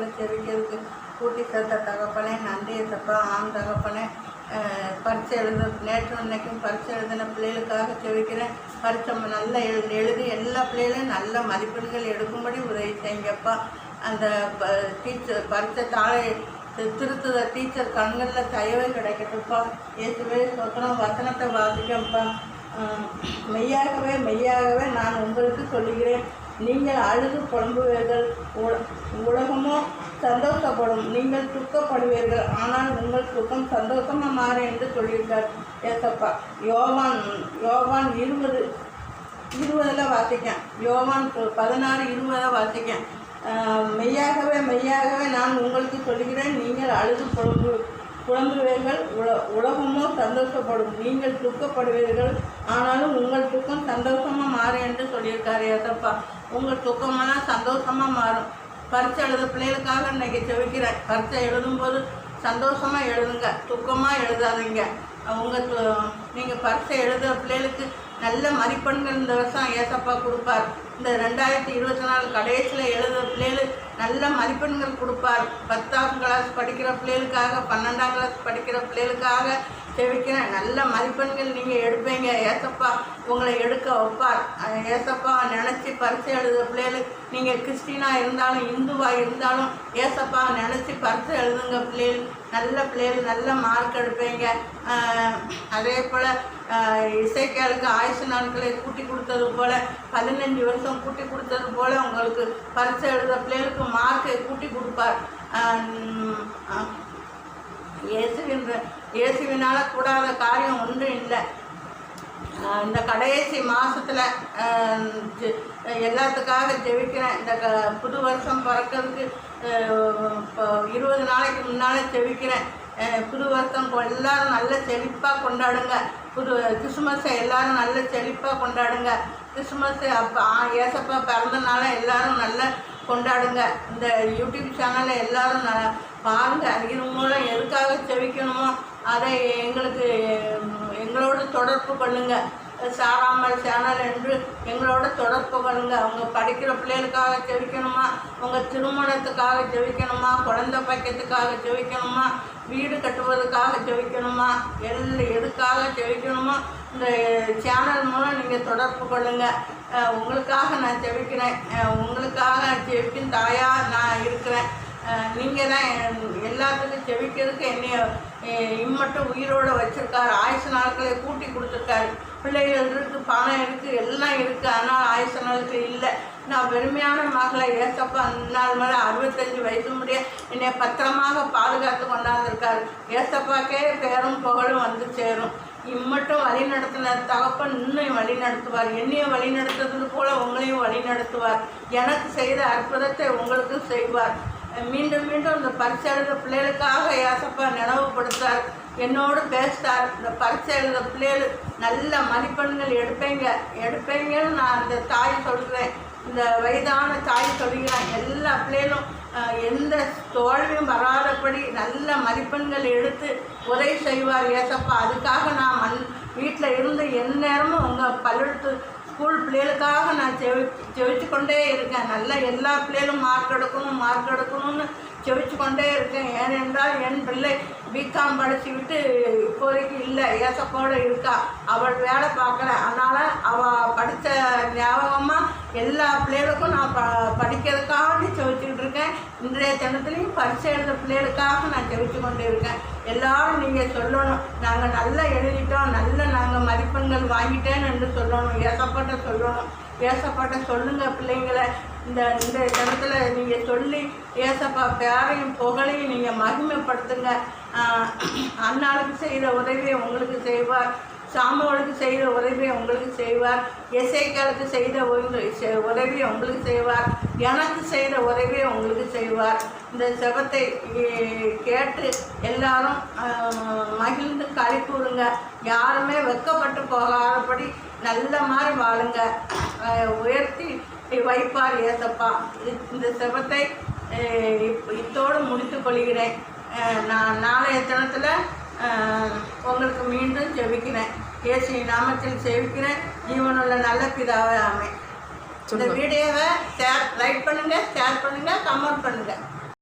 பிள்ளைகளை செவிக்கிறதுக்கு கூட்டி சேர்த்த தகப்பனே நன்றி தப்பா ஆண் தகப்பனே பரிச்சை எழுத நேற்று இன்னைக்கும் பரிச்சை எழுதின பிள்ளைகளுக்காக செவிக்கிறேன். பரீட்சை நல்லா எழு எழுதி எல்லா பிள்ளைகளையும் நல்ல மதிப்பெண்கள் எடுக்கும்படி உதவி செய்யுங்கப்பா. அந்த ப டீச்சர் பரிச்சை தாழை திருத்துத டீச்சர் கண்களில் தயவை கிடைக்கட்டும்ப்பா. ஏற்றுவே சொத்தனம் வசனத்தை வாசிக்கப்பா மெய்யாகவே மெய்யாகவே நான் உங்களுக்கு சொல்லுகிறேன். நீங்கள் அழுது புலம்புவீர்கள். உல- உலகமோ சந்தோஷப்படும். நீங்கள் துக்கப்படுவீர்கள். ஆனால் உங்கள் துக்கம் சந்தோஷமாக மாற என்று சொல்லியிருக்கார் ஏசப்பா யோவான் யோவான் இருபது இருபதில் வாசிக்கேன். யோவான் பதினாறு இருபதில் வாசிக்கேன். மெய்யாகவே மெய்யாகவே நான் உங்களுக்கு சொல்கிறேன் நீங்கள் அழுது புலம்பு புலம்புவீர்கள் உல உலகமோ சந்தோஷப்படும். நீங்கள் துக்கப்படுவீர்கள். ஆனாலும் உங்கள் துக்கம் சந்தோஷமாக மாறும் என்று சொல்லியிருக்காரு ஏசப்பா உங்கள் துக்கமெல்லாம் சந்தோஷமாக மாறும். பரீட்சை எழுத பிள்ளைகளுக்காக இன்னைக்கு செவிக்கிறேன். பரீட்சை எழுதும்போது சந்தோஷமாக எழுதுங்க. துக்கமாக எழுதாதீங்க. உங்கள் நீங்கள் பரிட்சை எழுதுகிற பிள்ளைகளுக்கு நல்ல மதிப்பெண்கள் இந்த வருஷம் ஏசப்பா கொடுப்பார். இந்த ரெண்டாயிரத்தி இருபத்தி நாலு கடைசியில் எழுதுகிற பிள்ளைகள் நல்ல மதிப்பெண்கள் கொடுப்பார். பத்தாம் கிளாஸ் படிக்கிற பிள்ளைகளுக்காக பன்னெண்டாம் கிளாஸ் படிக்கிற பிள்ளைகளுக்காக செவிக்கிறேன் நல்ல மதிப்பெண்கள் நீங்கள் எடுப்பீங்க. ஏசப்பா உங்களை எடுக்க வைப்பார் ஏசப்பா நினச்சி பரிசு எழுத பிள்ளைகள் நீங்கள் கிறிஸ்டினாக இருந்தாலும் இந்துவாக இருந்தாலும் ஏசப்பா நினச்சி பரிசு எழுதுங்க பிள்ளைகள். நல்ல பிள்ளைகள் நல்ல மார்க் எடுப்பீங்க. அதே போல் இசைக்காலுக்கு ஆயுசு நாட்களை கூட்டி கொடுத்தது போல் பதினஞ்சு வருஷம் கூட்டி கொடுத்தது போல் உங்களுக்கு பரிசு எழுத பிள்ளைகளுக்கு மார்க்கை கூட்டி கொடுப்பார். அஹ் இயேசுவினால் கூடாத காரியம் ஒன்றும் இல்லை. இந்த கடைசி மாதத்தில் எல்லாத்துக்காக ஜெபிக்கிறேன் இந்த க புது வருஷம் பிறக்கிறதுக்கு இப்போ இருபது நாளைக்கு முன்னால் ஜெபிக்கிறேன் புது வருஷம் எல்லோரும் நல்ல செழிப்பாக கொண்டாடுங்க. புது கிறிஸ்மஸை எல்லோரும் நல்ல செழிப்பாக கொண்டாடுங்க. கிறிஸ்மஸ் அப்போ ஏசப்பா பிறந்தனால எல்லோரும் நல்ல கொண்டாடுங்க. இந்த யூடியூப் சேனலை எல்லோரும் ந பாருங்கள் இது மூலம் எதுக்காக செவிக்கணுமோ அதை எங்களுக்கு எங்களோடு தொடர்பு கொள்ளுங்க. சாராமல் சேனல் என்று எங்களோட தொடர்பு கொள்ளுங்க. அவங்க படிக்கிற பிள்ளைகளுக்காக ஜெபிக்கணுமா? உங்கள் திருமணத்துக்காக ஜெபிக்கணுமா? குழந்தை பக்கத்துக்காக ஜெபிக்கணுமா? வீடு கட்டுவதற்காக ஜெபிக்கணுமா? எல் எதுக்காக செவிக்கணுமோ இந்த சேனல் மூலம் நீங்கள் தொடர்பு கொள்ளுங்க. உங்களுக்காக நான் ஜெபிக்கிறேன். உங்களுக்காக ஜெபிக்கும் தாயாக நான் இருக்கிறேன். நீங்கள் தான் எல்லாத்துக்கும் செவிக்கிறதுக்கு என்னைய இம்மட்டும் உயிரோடு வச்சுருக்காரு. ஆயுச நாட்களை கூட்டி கொடுத்துருக்காரு. பிள்ளைகள் இருக்குது பணம் இருக்குது எல்லாம் இருக்குது ஆனால் ஆயுச நாட்கள் இல்லை. நான் வெறுமையான மகளை ஏசப்பா நாள் மேலே அறுபத்தஞ்சு வயசு முடிய என்னை பத்திரமாக பாதுகாத்து கொண்டாந்துருக்காரு. ஏசப்பாக்கே பேரும் புகழும் வந்து சேரும். இம்மட்டும் வழி நடத்தின தகப்பன் இன்னும் வழி நடத்துவார். என்னையும் வழி நடத்துறது போல உங்களையும் வழி நடத்துவார். எனக்கு செய்த அற்புதத்தை உங்களுக்கும் செய்வார். மீண்டும் மீண்டும் இந்த பரிசை எழுத பிள்ளைகளுக்காக ஏசப்பா நினைவுபடுத்தார் என்னோடு பேசிட்டார் இந்த பரிசை எழுத பிள்ளைகள் நல்ல மதிப்பெண்கள் எடுப்பீங்க. எடுப்பீங்கன்னு நான் அந்த தாய் சொல்கிறேன் இந்த வயதான தாய் சொல்கிறேன் எல்லா பிள்ளைகளும் எந்த தோல்வியும் வராதபடி நல்ல மதிப்பெண்கள் எடுத்து உதவி செய்வார் ஏசப்பா. அதுக்காக நான் மண் வீட்டில் இருந்து எந்நேரமும் உங்கள் பல்லெடுத்து ஸ்கூல் பிள்ளைகளுக்காக நான் செவி செவிச்சு கொண்டே இருக்கேன். நல்லா எல்லா பிள்ளைகளும் மார்க் எடுக்கணும் மார்க் எடுக்கணும்னு செவிச்சு கொண்டே இருக்கேன். ஏனென்றால் என் பிள்ளை பிகாம் படித்து விட்டு இப்போதைக்கு இல்லை. ஏசப்போடு இருக்கா. அவள் வேலை பார்க்கல. அதனால் அவள் படித்த ஞாபகமாக எல்லா பிள்ளைகளுக்கும் நான் ப படிக்கிறதுக்காக செவிச்சுக்கிட்டு இருக்கேன் இன்றைய தினத்துலையும் பரிசு எழுத பிள்ளைகளுக்காக நான் தெரிவித்து கொண்டு இருக்கேன். எல்லாரும் நீங்கள் சொல்லணும். நாங்கள் நல்லா எழுதிட்டோம். நல்ல நாங்கள் மதிப்பெண்கள் வாங்கிட்டேன்னு என்று சொல்லணும். ஏசப்பட்ட சொல்லணும். ஏசப்பட்ட சொல்லுங்கள் பிள்ளைங்களை. இந்த இந்த தினத்தில் நீங்கள் சொல்லி ஏசப்பா பேரையும் புகழையும் நீங்கள் மகிமைப்படுத்துங்க. அன்னாளுக்கு அண்ணாளுக்கு உதவியை உங்களுக்கு செய்வார். சாமுவலுக்கு செய்த உதவியை உங்களுக்கு செய்வார். எசைக்காலுக்கு செய்த உதவி- செ- உதவியை உங்களுக்கு செய்வார். எனக்கு செய்த உதவியை உங்களுக்கு செய்வார். இந்த செபத்தை கேட்டு எல்லாரும் மகிழ்ந்து களி யாருமே வெக்கப்பட்டு போகாதபடி நல்ல மாதிரி வாழுங்க. உயர்த்தி வைப்பார் ஏசப்பா இந்த செபத்தை இத்தோடு முடித்து கொள்கிறேன். நான் நாளைய தினத்தில் உங்களுக்கு மீண்டும் ஜெபிக்கிறேன். இயேசு நாமத்தில் செவிக்கிறேன் ஜீவனுள்ள நல்ல பிதாவே ஆமை இந்த வீடியோவை ஷேர் லைக் பண்ணுங்க ஷேர் பண்ணுங்க கமெண்ட் பண்ணுங்க.